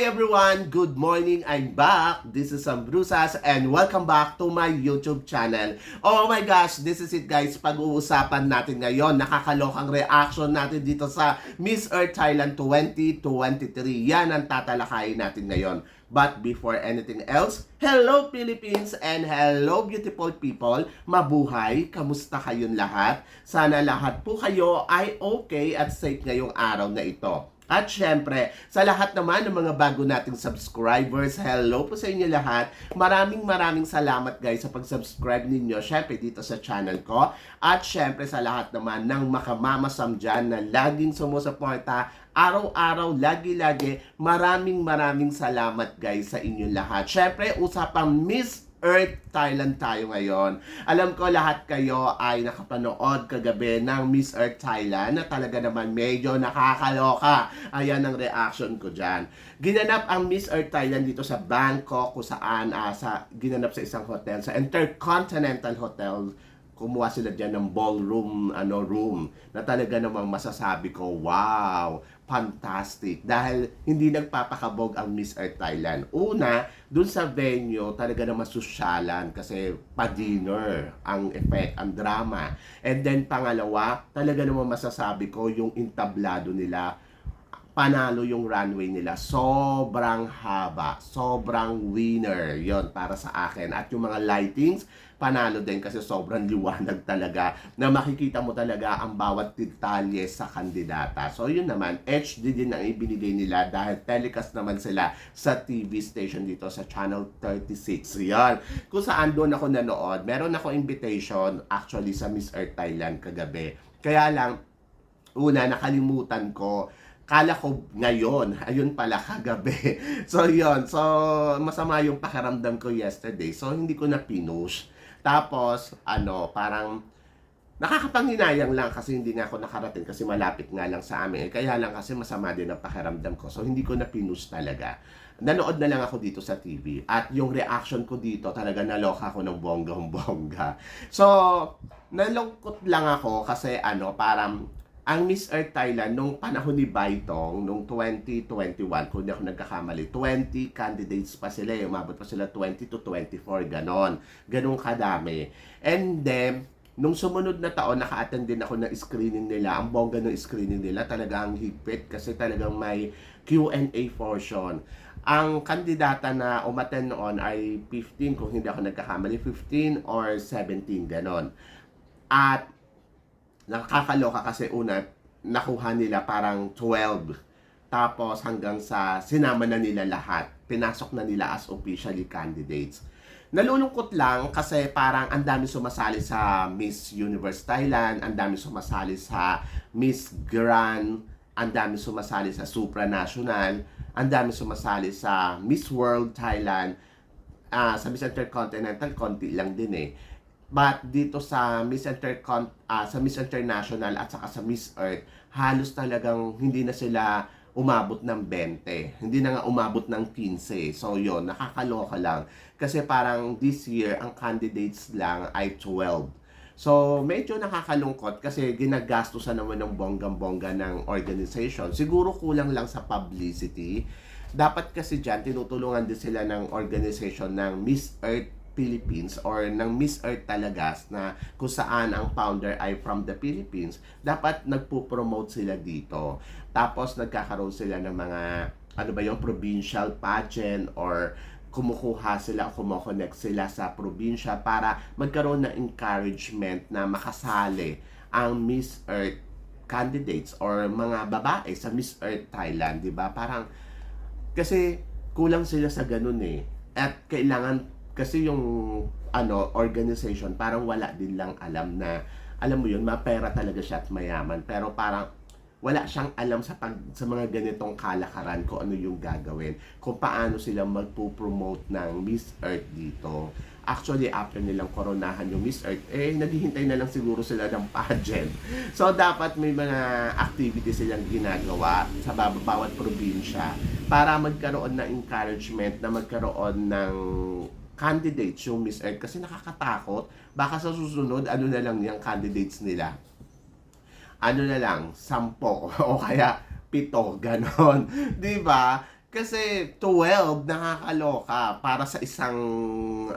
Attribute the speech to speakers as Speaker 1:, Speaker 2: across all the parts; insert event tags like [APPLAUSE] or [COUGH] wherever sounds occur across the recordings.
Speaker 1: Hi everyone! Good morning! I'm back! This is Sam Brusas and welcome back to my YouTube channel. Oh my gosh! This is it guys! Pag-uusapan natin ngayon, nakakalokang reaction natin dito sa Miss Earth Thailand 2023. Yan ang tatalakayin natin ngayon. But before anything else, hello Philippines and hello beautiful people! Mabuhay! Kamusta kayong lahat? Sana lahat po kayo ay okay at safe ngayong araw na ito. At syempre, sa lahat naman ng mga bago nating subscribers, hello po sa inyo lahat. Maraming maraming salamat guys sa pag-subscribe ninyo, syempre dito sa channel ko. At syempre sa lahat naman ng makamamasam dyan na laging sumusuporta, araw-araw, lagi-lagi. Maraming maraming salamat guys sa inyo lahat. Syempre, usapang Miss Earth Thailand tayo ngayon. Alam ko lahat kayo ay nakapanood kagabi ng Miss Earth Thailand na talaga naman medyo nakakaloka. Ayan ang reaction ko dyan. Ginanap ang Miss Earth Thailand dito sa Bangkok kung saan uh, sa, ginanap sa isang hotel, sa Intercontinental Hotel kumuha sila dyan ng ballroom ano room na talaga namang masasabi ko wow fantastic dahil hindi nagpapakabog ang Miss Earth Thailand una dun sa venue talaga namang susyalan kasi pa-dinner ang effect ang drama and then pangalawa talaga namang masasabi ko yung entablado nila panalo yung runway nila. Sobrang haba. Sobrang winner yon para sa akin. At yung mga lightings, panalo din kasi sobrang liwanag talaga na makikita mo talaga ang bawat detalye sa kandidata. So yun naman, HD din ang ibinigay nila dahil telecast naman sila sa TV station dito sa Channel 36. Yan. Kung saan doon ako nanood, meron ako invitation actually sa Miss Earth Thailand kagabi. Kaya lang, una, nakalimutan ko Kala ko ngayon, [LAUGHS] ayun pala kagabi. [LAUGHS] So yon so masama yung pakiramdam ko yesterday. So hindi ko na pinush. Tapos ano, parang nakakapanghinayang lang kasi hindi nga ako nakarating kasi malapit nga lang sa amin. Eh, kaya lang kasi masama din ang pakiramdam ko. So hindi ko na pinush talaga. Nanood na lang ako dito sa TV. At yung reaction ko dito, talaga naloka ako ng bonggang-bongga. So, nalungkot lang ako kasi ano, parang ang Miss Earth Thailand nung panahon ni Baitong, nung 2021, kung hindi ako nagkakamali, 20 candidates pa sila, eh. umabot pa sila 20 to 24, ganon. Ganon kadami. And then, nung sumunod na taon, naka-attend din ako ng screening nila. Ang bongga ng screening nila, talagang higpit kasi talagang may Q&A portion. Ang kandidata na umaten noon ay 15, kung hindi ako nagkakamali, 15 or 17, ganon. At nakakaloka kasi una, nakuha nila parang 12. Tapos hanggang sa sinama na nila lahat. Pinasok na nila as officially candidates. Nalulungkot lang kasi parang ang dami sumasali sa Miss Universe Thailand, ang dami sumasali sa Miss Grand, ang dami sumasali sa Supranational, ang dami sumasali sa Miss World Thailand, uh, sa Miss Intercontinental, konti lang din eh. But dito sa Miss Intercon uh, sa Miss International at saka sa Miss Earth, halos talagang hindi na sila umabot ng 20. Hindi na nga umabot ng 15. So yon nakakaloka lang. Kasi parang this year, ang candidates lang ay 12. So, medyo nakakalungkot kasi ginagastusan naman ng bonggang-bongga ng organization. Siguro kulang lang sa publicity. Dapat kasi dyan, tinutulungan din sila ng organization ng Miss Earth Philippines or ng Miss Earth talaga na kung saan ang founder ay from the Philippines, dapat nagpo-promote sila dito. Tapos nagkakaroon sila ng mga ano ba yung provincial pageant or kumukuha sila, kumukonect sila sa probinsya para magkaroon ng encouragement na makasali ang Miss Earth candidates or mga babae sa Miss Earth Thailand, 'di ba? Parang kasi kulang sila sa ganun eh. At kailangan kasi yung ano organization parang wala din lang alam na alam mo yun, mapera talaga siya at mayaman. Pero parang wala siyang alam sa pag, sa mga ganitong kalakaran kung ano yung gagawin. Kung paano sila magpo-promote ng Miss Earth dito. Actually, after nilang koronahan yung Miss Earth, eh, naghihintay na lang siguro sila ng pageant. [LAUGHS] So, dapat may mga activities silang ginagawa sa bawat probinsya para magkaroon ng encouragement na magkaroon ng candidates yung Miss Earth kasi nakakatakot. Baka sa susunod, ano na lang yung candidates nila. Ano na lang, sampo [LAUGHS] o kaya pito, ganon. [LAUGHS] 'Di ba? Kasi 12 nakakaloka para sa isang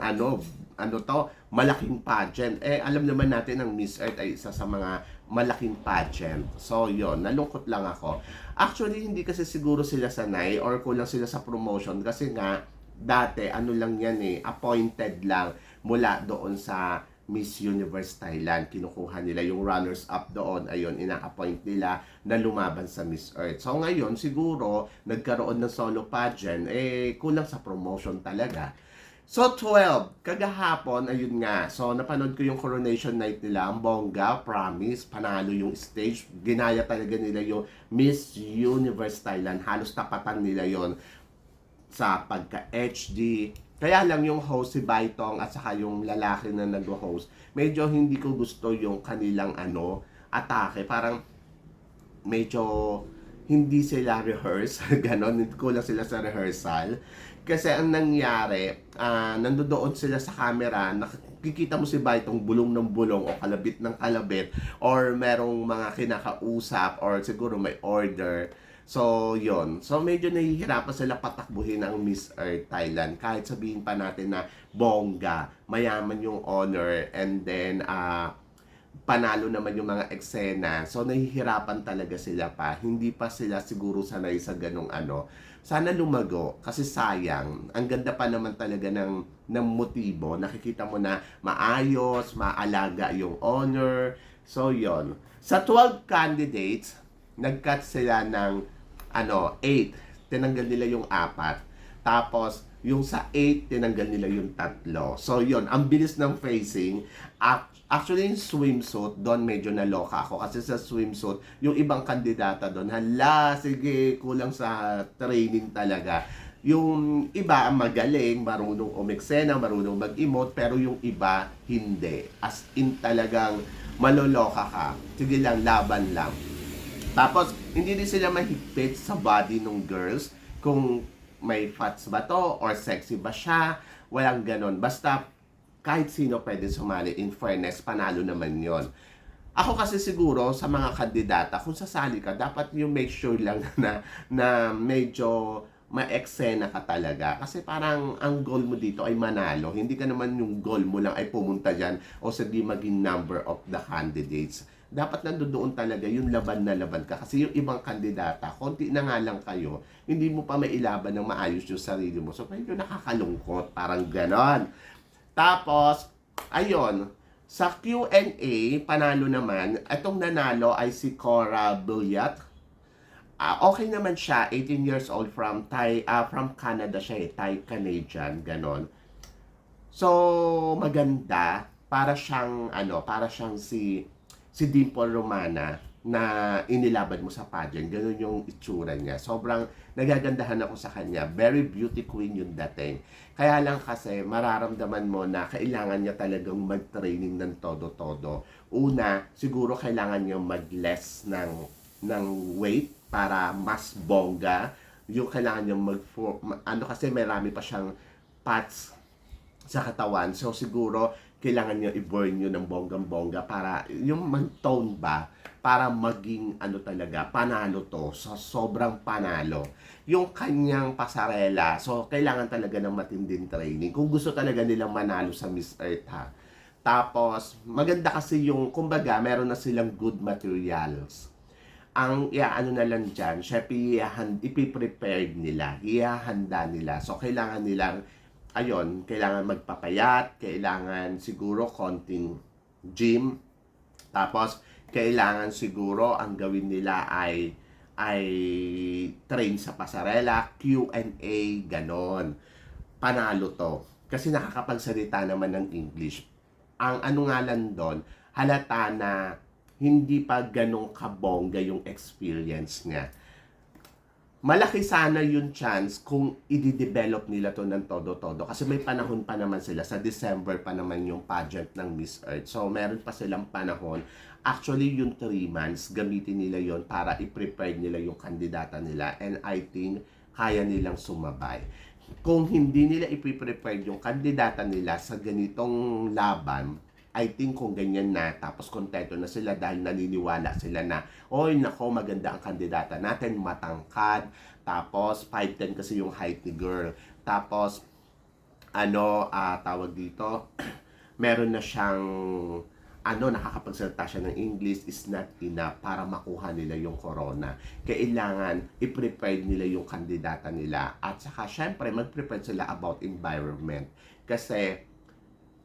Speaker 1: ano ano to malaking pageant. Eh alam naman natin ang Miss Earth ay isa sa mga malaking pageant. So yon nalungkot lang ako. Actually hindi kasi siguro sila sanay or kulang sila sa promotion kasi nga dati ano lang yan eh appointed lang mula doon sa Miss Universe Thailand. Kinukuha nila yung runners-up doon. Ayun, ina-appoint nila na lumaban sa Miss Earth. So ngayon, siguro, nagkaroon ng solo pageant, eh, kulang sa promotion talaga. So, 12. Kagahapon, ayun nga. So, napanood ko yung coronation night nila. Ang bongga, promise, panalo yung stage. Ginaya talaga nila yung Miss Universe Thailand. Halos tapatan nila yon sa pagka-HD. Kaya lang yung host si Baitong at saka yung lalaki na nag-host, medyo hindi ko gusto yung kanilang ano, atake. Parang medyo hindi sila rehearse, [LAUGHS] ganon, kulang sila sa rehearsal. Kasi ang nangyari, ah nandoon sila sa camera, nakikita mo si Baitong bulong ng bulong o kalabit ng kalabit or merong mga kinakausap or siguro may order. So, yon So, medyo nahihirapan sila patakbuhin ang Miss Earth Thailand. Kahit sabihin pa natin na bongga, mayaman yung honor, and then, ah panalo naman yung mga eksena. So, nahihirapan talaga sila pa. Hindi pa sila siguro sanay sa ganong ano. Sana lumago. Kasi sayang. Ang ganda pa naman talaga ng, ng motibo. Nakikita mo na maayos, maalaga yung honor. So, yon Sa 12 candidates, nag-cut sila ng ano, 8. Tinanggal nila yung apat. Tapos, yung sa 8, tinanggal nila yung tatlo. So, yon ang bilis ng facing. Ac- Actually, yung swimsuit, doon medyo naloka ako. Kasi sa swimsuit, yung ibang kandidata doon, hala, sige, kulang sa training talaga. Yung iba magaling, marunong umeksena, marunong mag-emote, pero yung iba hindi. As in talagang maloloka ka. Sige lang, laban lang. Tapos, hindi din sila mahigpit sa body ng girls kung may fats ba to or sexy ba siya. Walang ganon. Basta, kahit sino pwede sumali. In fairness, panalo naman yon. Ako kasi siguro sa mga kandidata, kung sasali ka, dapat yung make sure lang [LAUGHS] na, na medyo ma-eksena ka talaga. Kasi parang ang goal mo dito ay manalo. Hindi ka naman yung goal mo lang ay pumunta dyan o sige maging number of the candidates dapat nandoon talaga yung laban na laban ka. Kasi yung ibang kandidata, konti na nga lang kayo, hindi mo pa mailaban ng maayos yung sarili mo. So, medyo nakakalungkot. Parang ganon. Tapos, ayun, sa Q&A, panalo naman, itong nanalo ay si Cora Bilyat. Ah, okay naman siya, 18 years old from Thai, ah, from Canada siya eh, Thai Canadian, ganon. So, maganda, para siyang, ano, para siyang si si Dimple Romana na inilaban mo sa pageant. Ganun yung itsura niya. Sobrang nagagandahan ako sa kanya. Very beauty queen yung dating. Kaya lang kasi mararamdaman mo na kailangan niya talagang mag-training ng todo-todo. Una, siguro kailangan niya mag-less ng, ng weight para mas bongga. Yung kailangan niya mag ano kasi marami pa siyang parts sa katawan. So siguro kailangan nyo i-burn nyo ng bonggang-bongga para yung mag-tone ba para maging ano talaga, panalo to. So, sobrang panalo. Yung kanyang pasarela, so kailangan talaga ng matinding training. Kung gusto talaga nilang manalo sa Miss Earth ha. Tapos, maganda kasi yung, kumbaga, meron na silang good materials. Ang iaano na lang dyan, syempre, ipiprepared nila, ihahanda nila. So, kailangan nilang ayun, kailangan magpapayat, kailangan siguro konting gym, tapos kailangan siguro ang gawin nila ay ay train sa pasarela, Q&A, ganon. Panalo to. Kasi nakakapagsalita naman ng English. Ang ano nga lang doon, halata na hindi pa ganong kabongga yung experience niya malaki sana yung chance kung i-develop nila to ng todo-todo. Kasi may panahon pa naman sila. Sa December pa naman yung pageant ng Miss Earth. So, meron pa silang panahon. Actually, yung 3 months, gamitin nila yon para i-prepare nila yung kandidata nila. And I think, kaya nilang sumabay. Kung hindi nila i-prepare yung kandidata nila sa ganitong laban, I think kung ganyan na, tapos kontento na sila dahil naniniwala sila na, oy, nako, maganda ang kandidata natin, matangkad, tapos 5'10 kasi yung height ni girl. Tapos, ano, ah, tawag dito, [CLEARS THROAT] meron na siyang, ano, nakakapagsalita siya ng English is not enough para makuha nila yung corona. Kailangan i-prepare nila yung kandidata nila. At saka, syempre, mag-prepare sila about environment. Kasi,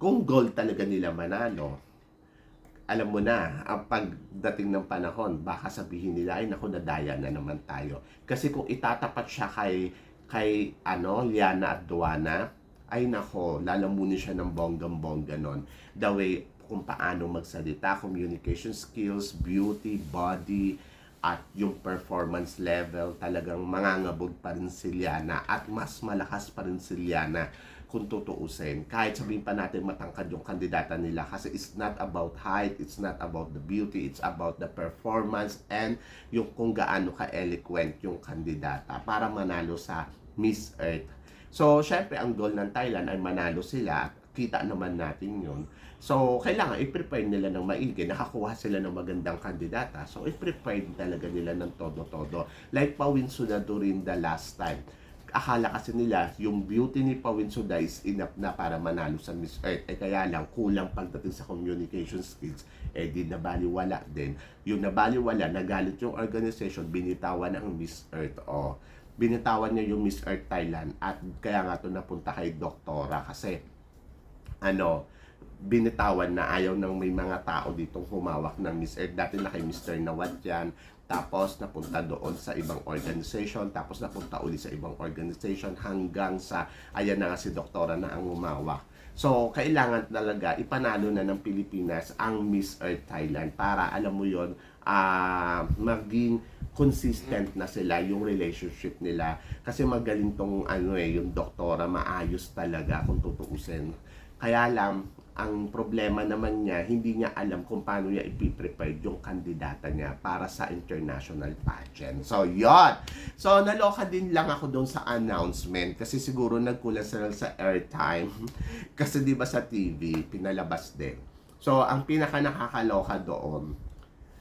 Speaker 1: kung goal talaga nila manalo, alam mo na, ang pagdating ng panahon, baka sabihin nila, ay naku, nadaya na naman tayo. Kasi kung itatapat siya kay, kay ano, Liana at Duana, ay nako, lalamunin siya ng bonggang-bongga nun. The way kung paano magsalita, communication skills, beauty, body, at yung performance level, talagang mangangabog pa rin si Liana at mas malakas pa rin si Liana kung tutuusin. Kahit sabihin pa natin matangkad yung kandidata nila kasi it's not about height, it's not about the beauty, it's about the performance and yung kung gaano ka-eloquent yung kandidata para manalo sa Miss Earth. So, syempre, ang goal ng Thailand ay manalo sila. Kita naman natin yun. So, kailangan i-prepare nila ng maigi. Nakakuha sila ng magandang kandidata. So, i-prepare talaga nila ng todo-todo. Like Pawin Sunado rin the last time. Akala kasi nila, yung beauty ni Pawin Suda is enough na para manalo sa Miss Earth. Eh, kaya lang, kulang pagdating sa communication skills. Eh, di nabaliwala din. Yung nabaliwala, nagalit yung organization, binitawan ang Miss Earth. Oh, binitawan niya yung Miss Earth Thailand at kaya nga to napunta kay doktora kasi ano binitawan na ayaw ng may mga tao ditong humawak ng Miss Earth. Dati na kay Mr. Nawat yan. Tapos napunta doon sa ibang organization. Tapos napunta uli sa ibang organization hanggang sa ayan na nga si doktora na ang humawak. So, kailangan talaga ipanalo na ng Pilipinas ang Miss Earth Thailand para alam mo yon ah maging consistent na sila yung relationship nila kasi magaling tong ano eh yung doktora maayos talaga kung tutuusin kaya lang ang problema naman niya hindi niya alam kung paano niya ipiprepare yung kandidata niya para sa international pageant. So yon so naloka din lang ako doon sa announcement kasi siguro nagkulang sila sa airtime. [LAUGHS] Kasi di ba sa TV pinalabas din. So ang pinaka nakakaloka doon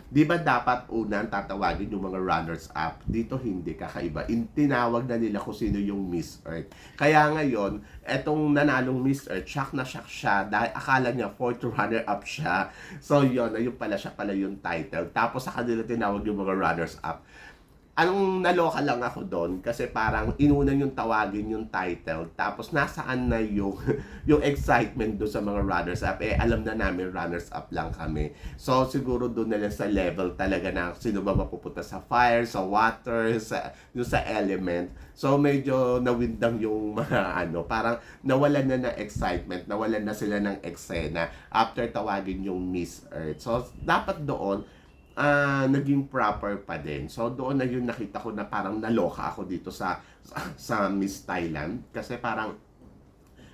Speaker 1: Di ba dapat unang tatawagin yung mga runners-up? Dito hindi, kakaiba. In, tinawag na nila kung sino yung Miss Earth. Kaya ngayon, etong nanalong Miss Earth, shock na shock siya dahil akala niya fourth runner-up siya. So yun, ayun pala siya pala yung title. Tapos sa kanila tinawag yung mga runners-up. Anong naloka lang ako doon? Kasi parang inuna yung tawagin yung title tapos nasaan na yung [LAUGHS] yung excitement doon sa mga runners up? Eh alam na namin runners up lang kami. So siguro doon na lang sa level talaga na sino ba mapupunta sa fire sa water sa yung sa element. So medyo nawindang yung [LAUGHS] mga ano parang nawalan na ng excitement nawalan na sila ng eksena after tawagin yung Miss Earth. So dapat doon ah naging proper pa din. So doon na yun nakita ko na parang naloka ako dito sa sa, Miss Thailand kasi parang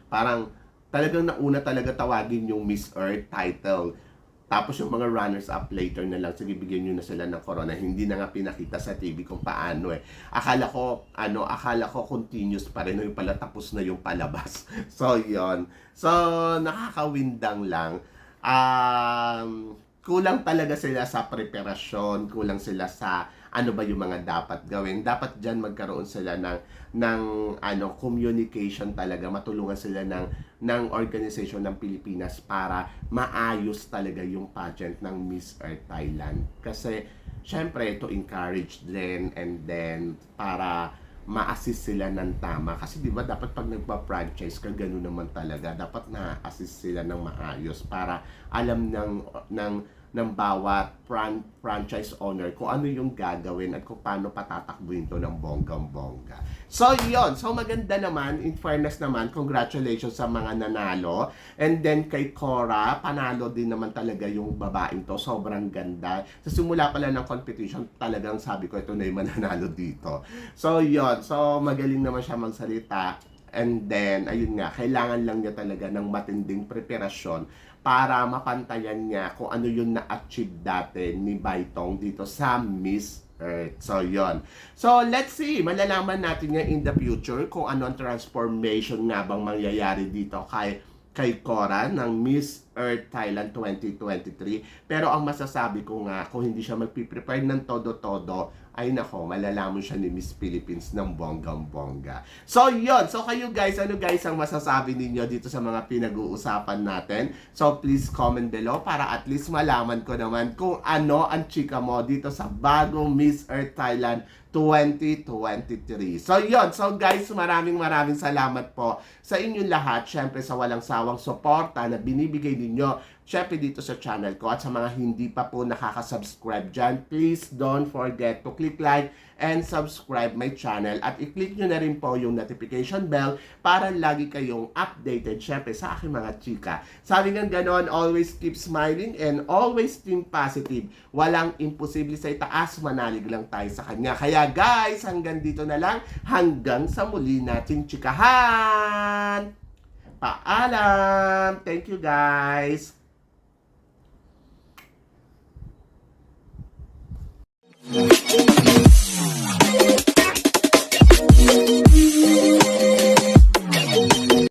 Speaker 1: parang talagang nauna talaga tawagin yung Miss Earth title. Tapos yung mga runners up later na lang, sige bigyan nyo na sila ng corona. Hindi na nga pinakita sa TV kung paano eh. Akala ko, ano, akala ko continuous pa rin. Yung pala tapos na yung palabas. [LAUGHS] So, yon So, nakakawindang lang. Um, kulang talaga sila sa preparasyon, kulang sila sa ano ba yung mga dapat gawin. Dapat diyan magkaroon sila ng ng ano communication talaga, matulungan sila ng ng organization ng Pilipinas para maayos talaga yung pageant ng Miss Earth Thailand. Kasi syempre to encourage din and then para ma-assist sila ng tama. Kasi 'di ba dapat pag nagpa-franchise ka ganoon naman talaga. Dapat na-assist sila ng maayos para alam ng ng ng bawat fran- franchise owner kung ano yung gagawin at kung paano patatakbuhin to ng bonggang-bongga. So, yon So, maganda naman. In fairness naman, congratulations sa mga nanalo. And then, kay Cora, panalo din naman talaga yung babaeng to. Sobrang ganda. Sa simula pala ng competition, talagang sabi ko, ito na yung mananalo dito. So, yon So, magaling naman siya magsalita. And then, ayun nga, kailangan lang niya talaga ng matinding preparasyon para mapantayan niya kung ano yung na-achieve dati ni Baitong dito sa Miss Earth. So, yon. So, let's see. Malalaman natin nga in the future kung ano ang transformation nga bang mangyayari dito kay kay Cora ng Miss Earth Thailand 2023. Pero ang masasabi ko nga, kung hindi siya magpiprepare ng todo-todo, ay nako, malalaman siya ni Miss Philippines ng bonggang-bongga. So, yon So, kayo guys, ano guys ang masasabi ninyo dito sa mga pinag-uusapan natin? So, please comment below para at least malaman ko naman kung ano ang chika mo dito sa bagong Miss Earth Thailand 2023. So, yon So, guys, maraming maraming salamat po sa inyong lahat. Syempre, sa walang sawang suporta na binibigay ninyo syempre dito sa channel ko at sa mga hindi pa po nakaka-subscribe dyan, please don't forget to click like and subscribe my channel. At i-click nyo na rin po yung notification bell para lagi kayong updated syempre sa aking mga chika. Sabi nga ganon, always keep smiling and always think positive. Walang imposible sa itaas, manalig lang tayo sa kanya. Kaya guys, hanggang dito na lang. Hanggang sa muli nating chikahan! Paalam! Thank you guys! Thank you.